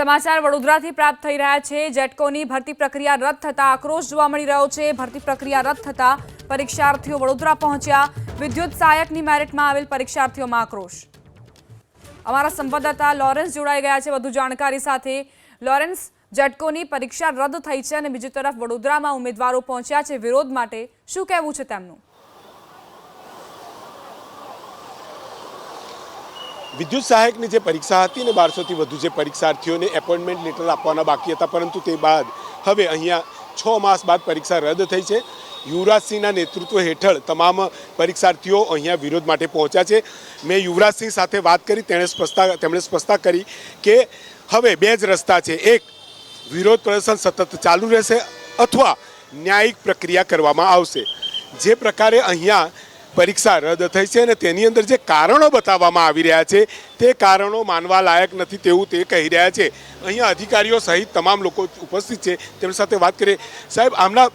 સમાચાર વડોદરાથી પ્રાપ્ત થઈ રહ્યા છે. જેટકોની ભરતી પ્રક્રિયા રદ થતા આક્રોશ જોવા મળી રહ્યો છે. ભરતી પ્રક્રિયા રદ થતા પરીક્ષાર્થીઓ વડોદરા પહોંચ્યા. વિદ્યુત સહાયકની મેરિટમાં આવેલ પરીક્ષાર્થીઓમાં આક્રોશ. અમારા સંવાદદાતા લોરેન્સ જોડાઈ ગયા છે વધુ જાણકારી સાથે. લોરેન્સ, જેટકોની પરીક્ષા રદ થઈ છે અને બીજી તરફ વડોદરામાં ઉમેદવારો પહોંચ્યા છે વિરોધ માટે. શું કહેવું છે તેમનું? વિદ્યુત સહાયકની જે પરીક્ષા હતી ને બારસોથી વધુ જે પરીક્ષાર્થીઓને એપોઇન્ટમેન્ટ લેટર આપવાના બાકી હતા, પરંતુ તે બાદ હવે અહીંયા છ માસ બાદ પરીક્ષા રદ થઈ છે. યુવરાજસિંહના નેતૃત્વ હેઠળ તમામ પરીક્ષાર્થીઓ અહીંયા વિરોધ માટે પહોંચ્યા છે. મેં યુવરાજસિંહ સાથે વાત કરી, તેણે સ્પષ્ટતા, તેમણે સ્પષ્ટતા કરી કે હવે બે જ રસ્તા છે. એક, વિરોધ પ્રદર્શન સતત ચાલુ રહેશે અથવા ન્યાયિક પ્રક્રિયા કરવામાં આવશે. જે પ્રકારે અહીંયા પરીક્ષા રદ થઈ છે અને તેની અંદર જે કારણો બતાવવામાં આવી રહ્યા છે તે કારણો માનવા લાયક નથી તેવું તે કહી રહ્યા છે. અહીંયા અધિકારીઓ સહિત તમામ લોકો ઉપસ્થિત છે. તેમની સાથે વાત કરીએ. સાહેબ આમના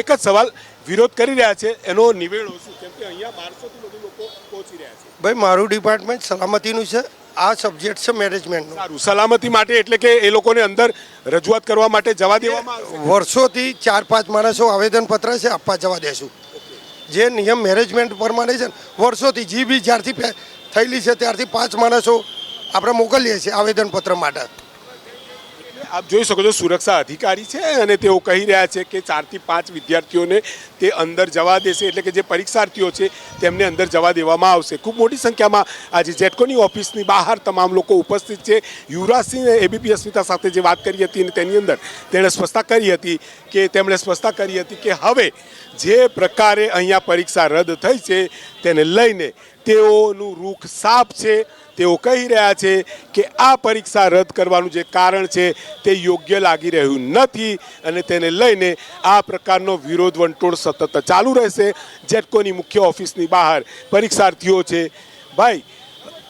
એક જ સવાલ વિરોધ કરી રહ્યા છે. એનો નિવેડો શું? કેમ કે અહીંયા બારસોથી વધુ લોકો પહોંચી રહ્યા છે. ભાઈ મારું ડિપાર્ટમેન્ટ સલામતીનું છે. આ સબ્જેક્ટ છે મેનેજમેન્ટનું સારું. સલામતી માટે એટલે કે એ લોકોને અંદર રજૂઆત કરવા માટે જવા દેવામાં વર્ષોથી ચાર પાંચ માણસો આવેદનપત્ર છે આપવા જવા દેશું. જે નિયમ મેનેજમેન્ટ પ્રમાણે છે વર્ષોથી જી બી જ્યારથી થયેલી છે ત્યારથી પાંચ માણસો આપણે મોકલીએ છીએ આવેદનપત્ર માટે. આપ જોઈ શકો છો સુરક્ષા અધિકારી છે અને તેઓ કહી રહ્યા છે કે ચારથી પાંચ વિદ્યાર્થીઓને તે અંદર જવા દેશે એટલે કે જે પરીક્ષાર્થીઓ છે તેમને અંદર જવા દેવામાં આવશે. ખૂબ મોટી સંખ્યામાં આજે જેટકોની ઓફિસની બહાર તમામ લોકો ઉપસ્થિત છે. યુવરાજસિંહ એબીપી અસ્મિતા સાથે જે વાત કરી હતી અને તેની અંદર તેણે સ્પષ્ટતા કરી હતી કે તેમણે સ્પષ્ટતા કરી હતી કે હવે જે પ્રકારે અહીંયા પરીક્ષા રદ થઈ છે તેને લઈને તેઓનું રૂખ સાફ છે. તેઓ કહી રહ્યા છે કે આ પરીક્ષા રદ કરવાનું જે કારણ છે તે યોગ્ય લાગી રહ્યું નથી અને તેને લઈને આ પ્રકારનો વિરોધ વંટોળ સતત ચાલુ રહેશે. જેટકોની મુખ્ય ઓફિસની બહાર પરીક્ષાર્થીઓ છે. ભાઈ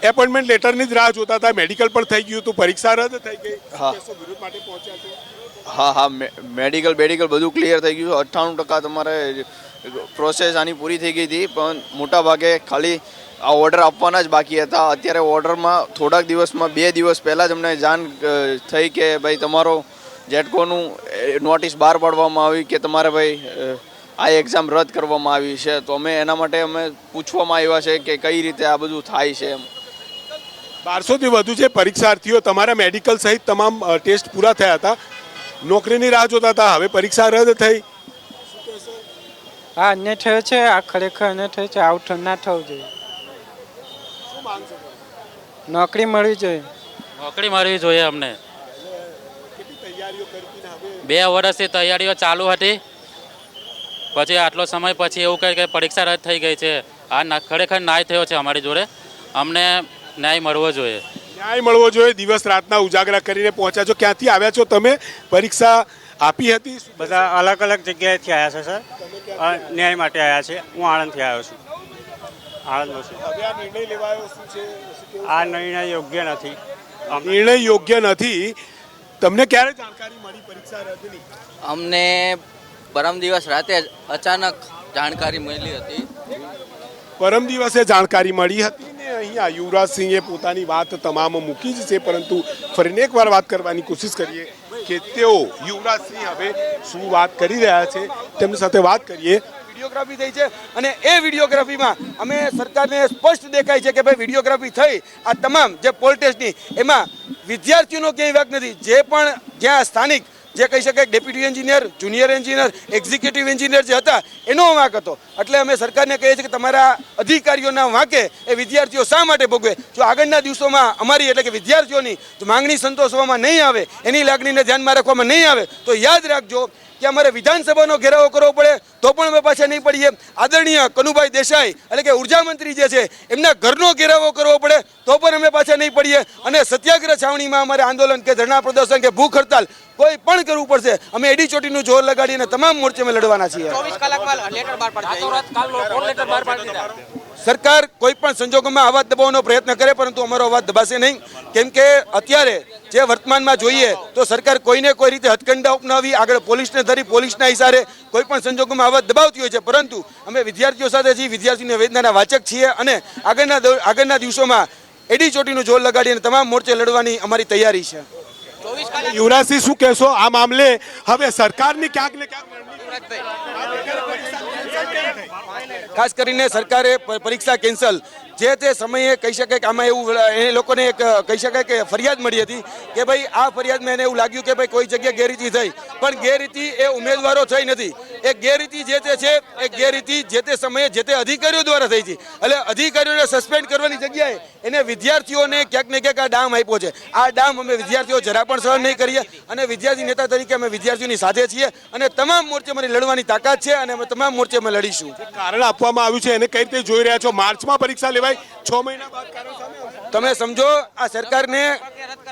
એપોઇન્ટમેન્ટ લેટરની જ રાહ જોતા હતા. મેડિકલ પણ થઈ ગયું હતું. પરીક્ષા રદ થઈ ગઈ. હા. વિરોધ માટે પહોંચ્યા છે. હા હા. મેડિકલ બેડિકલ બધું ક્લિયર થઈ ગયું અઠ્ઠાણું ટકા તમારે પ્રોસેસ આની પૂરી થઈ ગઈ હતી. પણ મોટા ભાગે ખાલી આ ઓર્ડર આપવાના જ બાકી હતા. અત્યારે ઓર્ડરમાં થોડાક દિવસમાં બે દિવસ પહેલાં જ અમને જાણ થઈ કે ભાઈ તમારો જેટકોનું નોટિસ બહાર પાડવામાં આવી કે તમારે ભાઈ આ એક્ઝામ રદ કરવામાં આવી છે. તો અમે એના માટે અમે પૂછવામાં આવ્યા છે કે કઈ રીતે આ બધું થાય છે એમ. બારસોથી વધુ જે પરીક્ષાર્થીઓ તમારા મેડિકલ સહિત તમામ ટેસ્ટ પૂરા થયા હતા. નોકરીની રાહ જોતા હતા. હવે પરીક્ષા રદ થઈ. હા અન્ય થયો છે. આ ખરેખર અન્ય થયો છે. આવું ના થવું જોઈએ. નોકરી મળવી જોઈએ. નોકરી મળવી જોઈએ અમને. બે વર્ષથી તૈયારીઓ ચાલુ હતી. પછી આટલો સમય પછી એવું કહે કે પરીક્ષા રદ થઈ ગઈ છે. આ ખરેખર ન્યાય થયો છે અમારી જોડે. અમને ન્યાય મળવો જોઈએ. ન્યાય મળવો જોઈએ. દિવસ રાતના ઉજાગરા કરીને પહોંચ્યા છો. ક્યાંથી આવ્યા છો તમે? પરીક્ષા આપી હતી? બધા અલગ અલગ જગ્યાએથી આવ્યા છે સર. ન્યાય માટે આવ્યા છે. હું આણંદથી આવ્યો છું. આણંદનો વસી આ નિર્ણય લેવાયો છે? આ નિર્ણય યોગ્ય નથી. નિર્ણય યોગ્ય નથી. તમને ક્યારે જાણકારી મળી પરીક્ષા રદની? અમને પરમ દિવસ રાતે અચાનક જાણકારી મળી હતી. પરમ દિવસે જાણકારી મળી હતી ને અહીંયા યુવરાજસિંહે પોતાની વાત તમામ મૂકી જ છે પરંતુ ફરીને એકવાર વાત કરવાની કોશિશ કરીએ કે તેઓ યુવરાજસિંહ હવે શું વાત કરી રહ્યા છે? તેમની સાથે વાત કરીએ. વિડીયોગ્રાફી થઈ છે અને એ વિડીયોગ્રાફીમાં અમે સરકારને સ્પષ્ટ દેખાય છે કે ભાઈ વિડીયોગ્રાફી થઈ આ તમામ જે પોલ ટેસ્ટની એમાં વિદ્યાર્થીઓનો ક્યાંય વાક નથી. જે પણ જ્યાં સ્થાનિક જે કહી શકાય deputy engineer, junior engineer, executive engineer જે હતા, એનો વાંક હતો. એટલે અમે સરકારને કહીએ છીએ કે તમારા અધિકારીઓના વાંકે એ વિદ્યાર્થીઓ શા માટે ભોગવે? જો આગળના દિવસોમાં અમારી એટલે કે વિદ્યાર્થીઓની માંગણી સંતોષવામાં નહીં આવે, એની લાગણીને ધ્યાનમાં રાખવામાં નહીં આવે, તો યાદ રાખજો કે અમારે વિધાનસભાનો ઘેરાવો કરવો પડે, તો પણ અમે પાછા નહીં પડીએ. આદરણીય કનુભાઈ દેસાઈ એટલે કે ઊર્જા મંત્રી જે છે, એમના ઘરનો ઘેરાવો કરવો પડે, તો પણ અમે પાછા નહીં પડીએ. અને સત્યાગ્રહ છાવણીમાં અમારે આંદોલન કે ધરણા પ્રદર્શન કે ભૂખ હડતાલ કોઈ પણ કરવું પડશે. અમે એડી ચોટીનું જોર લગાડીને તમામ મોરચે અમે લડવાના છીએ. સરકાર કોઈ પણ સંજોગોમાં અવાજ દબાવવાનો પ્રયત્ન કરે પરંતુ અમારો અવાજ દબાશે નહીં. કેમ કે અત્યારે જે વર્તમાનમાં જોઈએ તો સરકાર કોઈને કોઈ રીતે હથકંડા અપનાવી આગળ પોલીસને ધરી પોલીસના ઇશારે કોઈ પણ સંજોગોમાં અવાજ દબાવતી હોય છે. પરંતુ અમે વિદ્યાર્થીઓ સાથે છીએ વિદ્યાર્થીની વેદનાના વાચક છીએ અને આગળના આગળના દિવસોમાં એડી ચોટીનું જોર લગાડીને તમામ મોરચે લડવાની અમારી તૈયારી છે. યુવરાજસિંહ શું કહેશો? આ મામલે હવે સરકારની ક્યાંક ને ક્યાંક ખાસ કરીને સરકારે પરીક્ષા કેન્સલ. જે તે સમયે કહી શકાય કે આમાં એવું એ લોકોને એક કહી શકાય કે ફરિયાદ મળી હતી કે ભાઈ આ ફરિયાદમાં એને એવું લાગ્યું કે ભાઈ કોઈ જગ્યાએ ગેરરીતિ થઈ. પણ ગેરરીતિ એ ઉમેદવારો થઈ નથી. એ ગેરરીતિ જે તે છે, એ ગેરરીતિ જે તે સમયે જે તે અધિકારીઓ દ્વારા થઈ છે. એટલે અધિકારીઓને સસ્પેન્ડ કરવાની જગ્યાએ એને વિદ્યાર્થીઓને ક્યાંક ને ક્યાંક આ ડામ આપ્યો છે. આ ડામ અમે વિદ્યાર્થીઓ જરા પણ સહન નહીં કરીએ અને વિદ્યાર્થી નેતા તરીકે અમે વિદ્યાર્થીઓની સાથે છીએ અને તમામ મોરચે અમારી લડવાની તાકાત છે અને અમે તમામ મોરચે અમે લડીશું. કારણ આપવામાં આવ્યું છે, એને કઈ રીતે જોઈ રહ્યા છો? માર્ચમાં પરીક્ષા લેવાય, છ મહિના બાદ કારણ સામે. તમે સમજો, આ સરકારને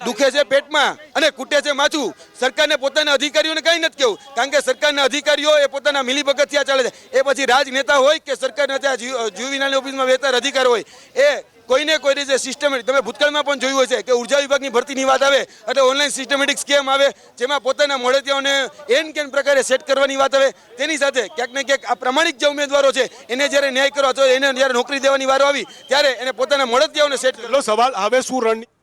દુખે છે પેટમાં અને કૂટે છે માથું. સરકારને પોતાના અધિકારીઓને કંઈ નથી કેવું. કારણ કે સરકારના અધિકારીઓ એ પોતાના મિલીભગતથી આ ચાલે છે. એ પછી રાજનેતા હોય કે સરકારના ત્યાં જુવિનાની ઓફિસમાં વેતર અધિકાર હોય, એ કોઈને કોઈ રીતે સિસ્ટમેટિક તમે ભૂતકાળમાં પણ જોયું હશે કે ઊર્જા વિભાગની ભરતીની વાત આવે એટલે ઓનલાઈન સિસ્ટમેટિક સ્કેમ આવે, જેમાં પોતાના મળતિયાઓને એન કેન પ્રકારે સેટ કરવાની વાત આવે. તેની સાથે ક્યાંક ને ક્યાંક આ પ્રમાણિક જે ઉમેદવારો છે, એને જ્યારે ન્યાય કરવા અથવા એને જ્યારે નોકરી દેવાની વારો આવી, ત્યારે એને પોતાના મળતિયાઓને સેટ છેલ્લો સવાલ હવે શું રણનીતિ